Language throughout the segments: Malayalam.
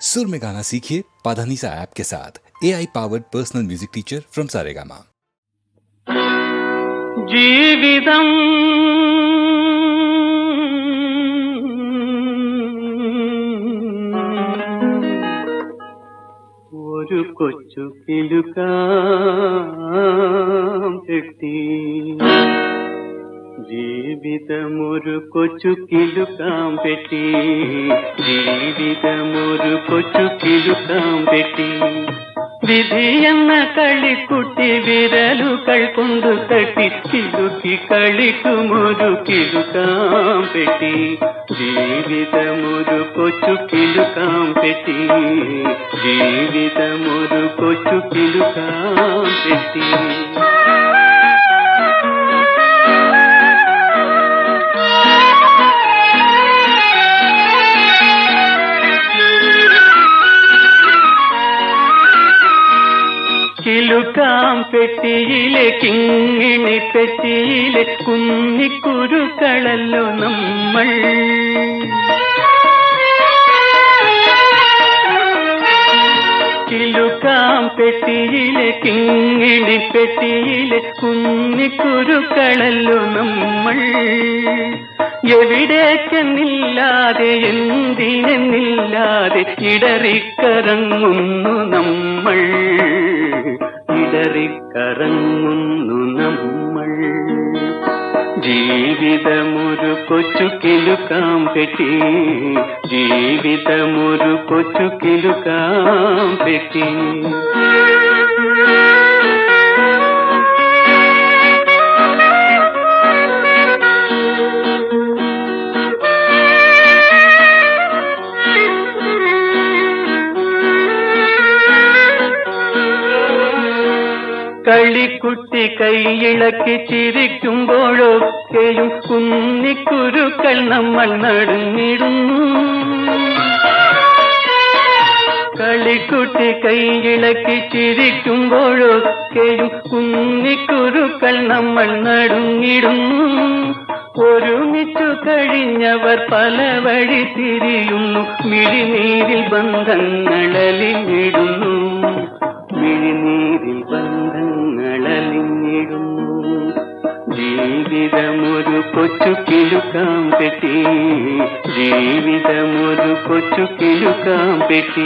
सुर में गाना सीखिए पाधानीसा ऐप के साथ A I powered personal music teacher from Saregama ജീവിതം ഒരു കൊച്ചു കിലുക്കാം జీవితమురు కొచుకిలు కాంపెట్టి జీవితమురు కొచుకిలు కాంపెట్టి ವಿಧಿಯನ್ನ ಕಳಿ ಕುಟ್ಟಿ ವಿರಲು ಕಳ್ಕೊಂಡು ತಟ್ಟಿ ಸಿಲುಕಿ ಕಳಿಕು ಮುರು ಕಿಲು ಕಾಂಪೆಟಿ ಜೀವಿತ ಮುರು ಕೊಚ್ಚು ಕಿಲು ಕಾಂಪೆಟಿ ಜೀವಿತ ಮುರು ಕೊಚ್ಚು ಕಿಲು ಕಾಂಪೆಟಿ കിലുക്കാം പെട്ടിയിലെ കിങ്ങിണി പെട്ടിയിലെ കുന്നിക്കുരുക്കളല്ലോ നമ്മൾ. കിലുക്കാം പെട്ടിയിലെ കിങ്ങിണി പെട്ടിയിലെ കുന്നിക്കുരുക്കളല്ലോ നമ്മൾ. എവിടേക്കെന്നില്ലാതെ എന്തിനെന്നില്ലാതെ ഇടറിക്കറങ്ങുന്നു നമ്മൾ. ഇടറിക്കറങ്ങുന്നു നമ്മൾ. ജീവിതമൊരു കൊച്ചു കിലുക്കാം പെട്ടി. ജീവിതമൊരു കൊച്ചു കിലുക്കാം പെട്ടി. കളിക്കുട്ടി കൈയിളക്കി ചിരിക്കുമ്പോഴൊക്കെയും കുന്നിക്കുരുക്കൾ നമ്മൾ നടന്നിടുന്നു കളിക്കുട്ടി കൈയിളക്കി ചിരിക്കുമ്പോഴൊക്കെയും കുന്നിക്കുരുക്കൾ നമ്മൾ നടുങ്ങിടുന്നു. ഒരുമിച്ചു കഴിഞ്ഞവർ പല വഴി തിരിയുന്നു. മിഴിനീരിൽ ബന്ധങ്ങളലിഞ്ഞിടുന്നു. മിഴിനീരിൽ ബന്ധങ്ങളലിഞ്ഞിടുന്നു జీవితముదు కొచ్చు పిలుకాం పెట్టి జీవితముదు కొచ్చు పిలుకాం పెట్టి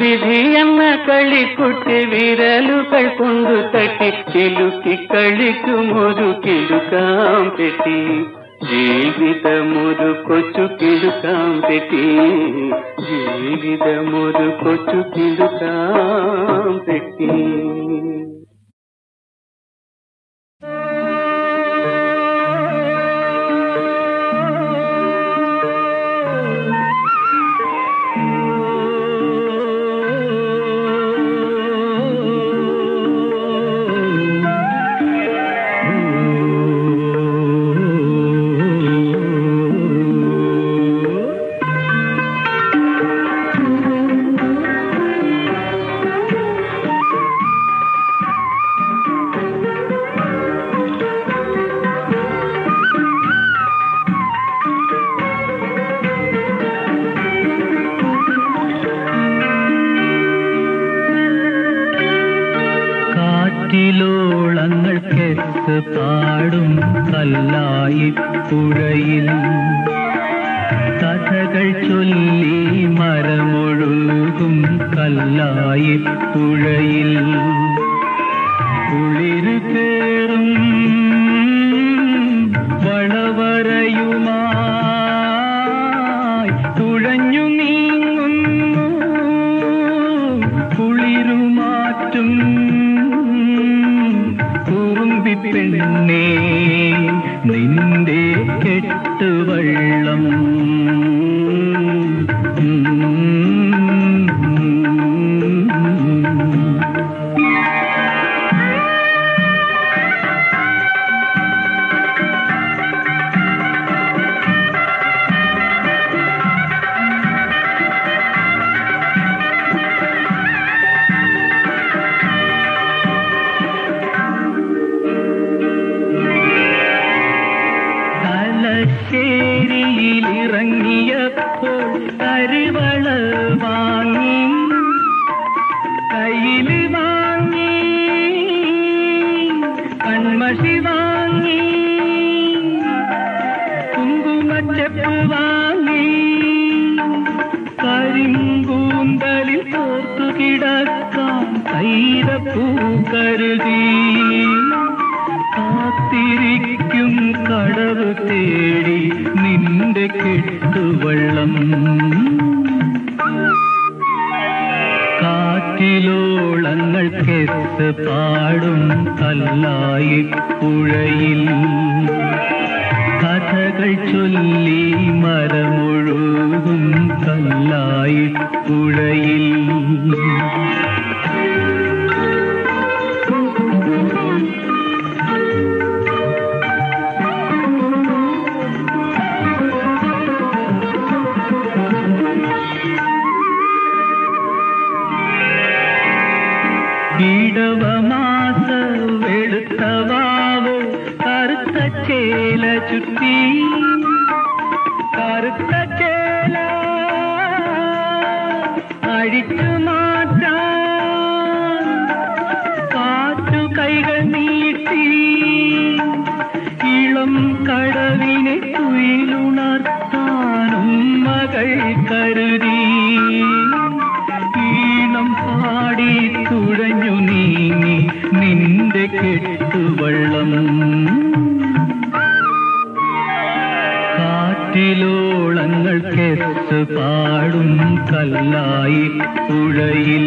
ವಿಧಿಯನ್ನ ಕಳಿ ಕುಟ್ಟಿ ವಿರಲು ಕಳ್ಕೊಂಡು ತಟ್ಟಿ ಚಿಲುಕಿ ಕಳಿಕು ಮುದು ಕಿಲುಕಾಂಪೆಟ್ಟಿ ಜೀವಿತ ಮುದು ಕೊಚ್ಚು ಕಿಲುಕಾಂಪೆಟ್ಟಿ ಜೀವಿತ ಮುದು ಕೊಚ್ಚು ಕಿಲುಕಾಂಪೆಟ್ಟಿ കാറ്റിലോളങ്ങൾ കെത്ത് പാടും കല്ലായി പുഴയിൽ കഥകൾ ചൊല്ലി മരമൊഴുകും കല്ലായി പുഴയിൽ അഴിച്ചു മാറ്റാൻ കൈകൾ നീട്ടി ഇളം കടവിനെ തുയിലുണർത്താനും മകൾ കരുതി. ഈണം പാടി തുഴഞ്ഞു നീങ്ങി നിന്റെ കെട്ടുവള്ളം. കാറ്റിലോളങ്ങൾ പാടും കല്ലായി പുഴയിൽ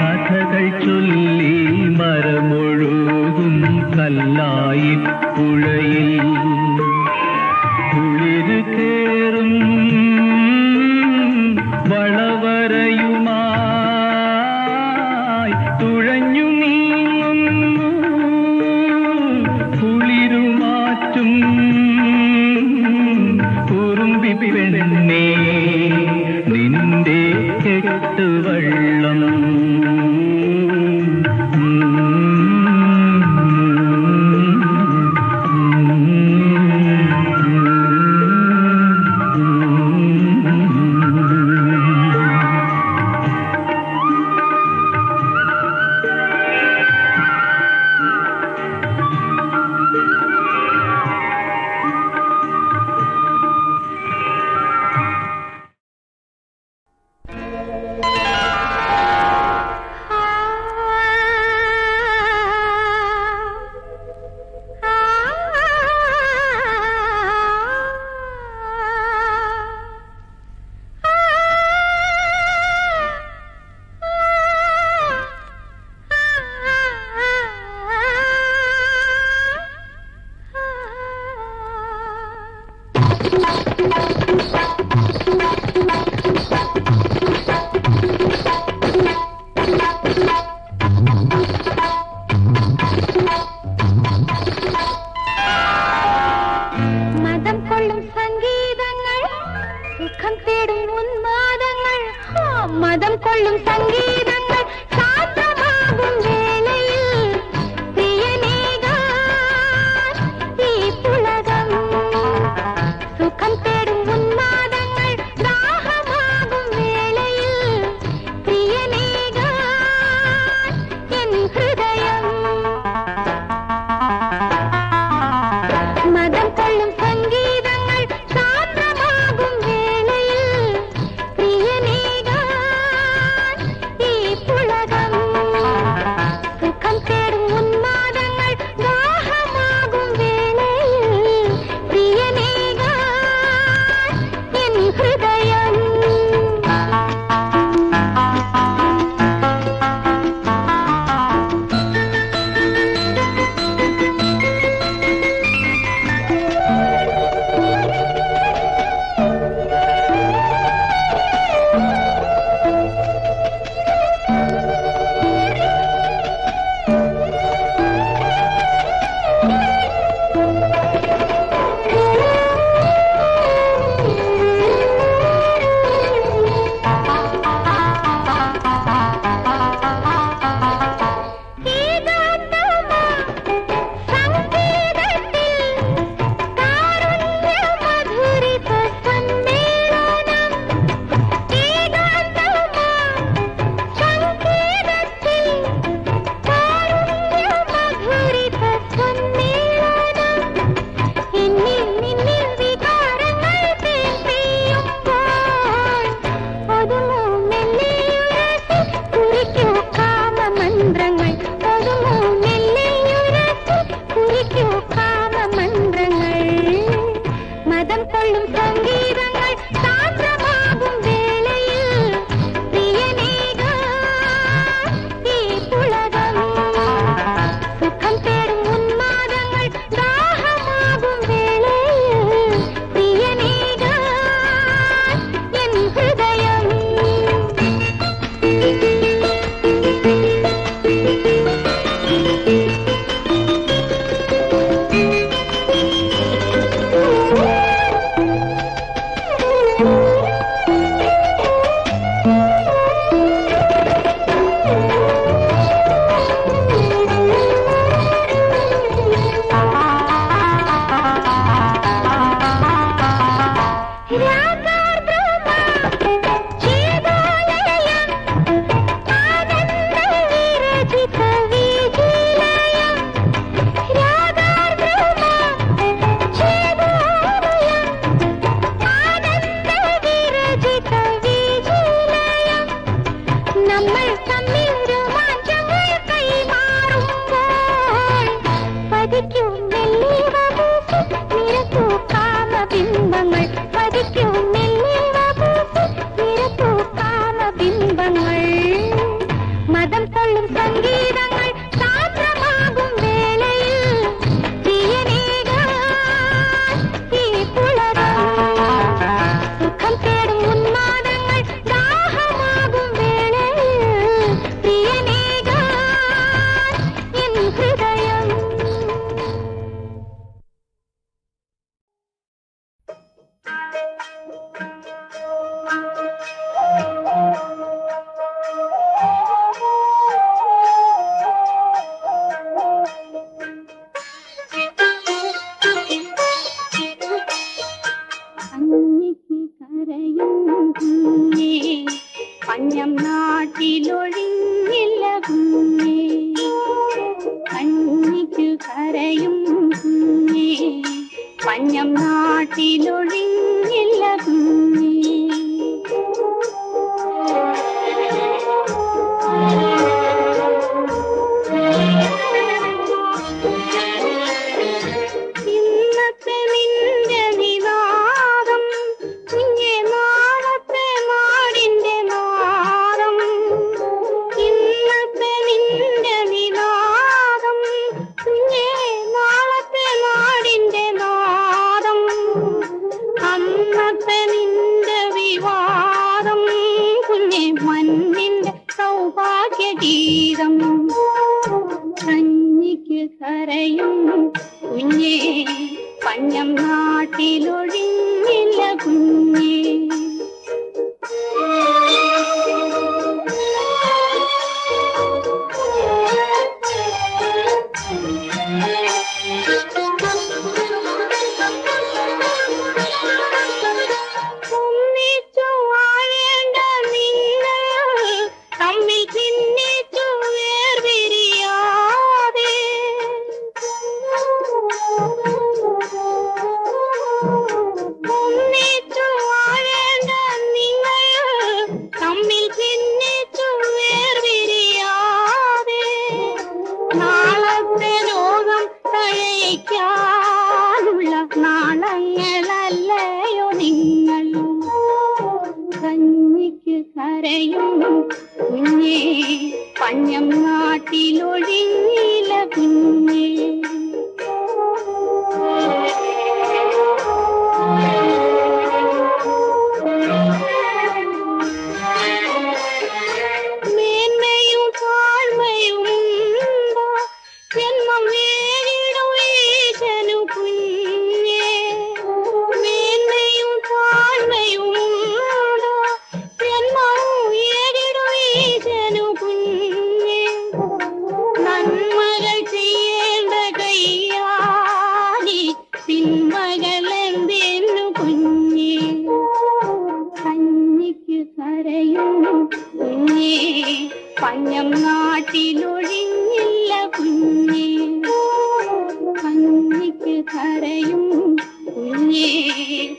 കഥകൾ ചൊല്ലി മരമൊഴുകും കല്ലായി പുഴയിൽ.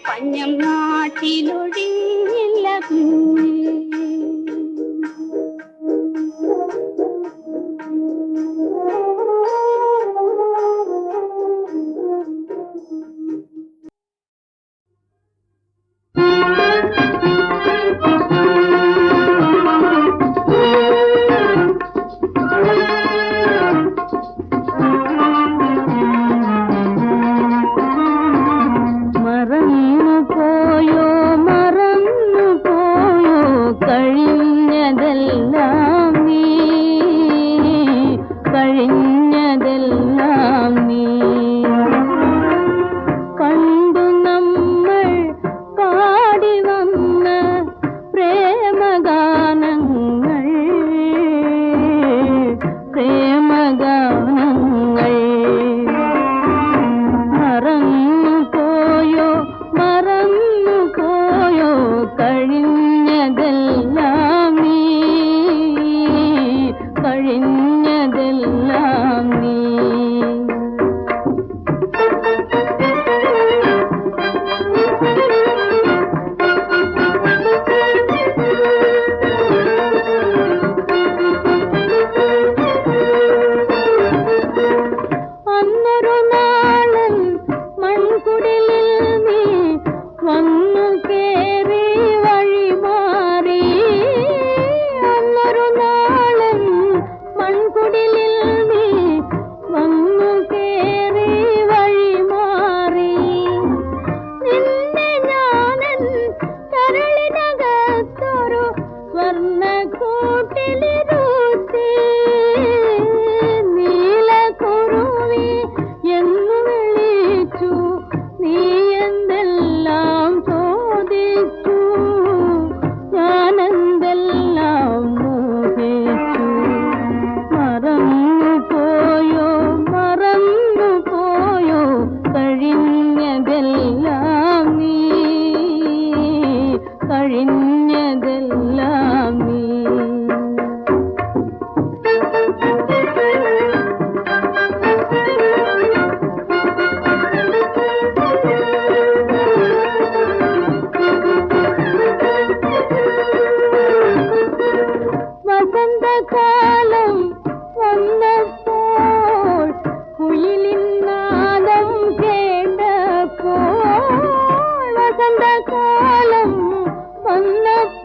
പഞ്ഞം നാട്ടിലൊഴിഞ്ഞില്ല കുഞ്ഞ്. వసంత కాలం వన్నప్ప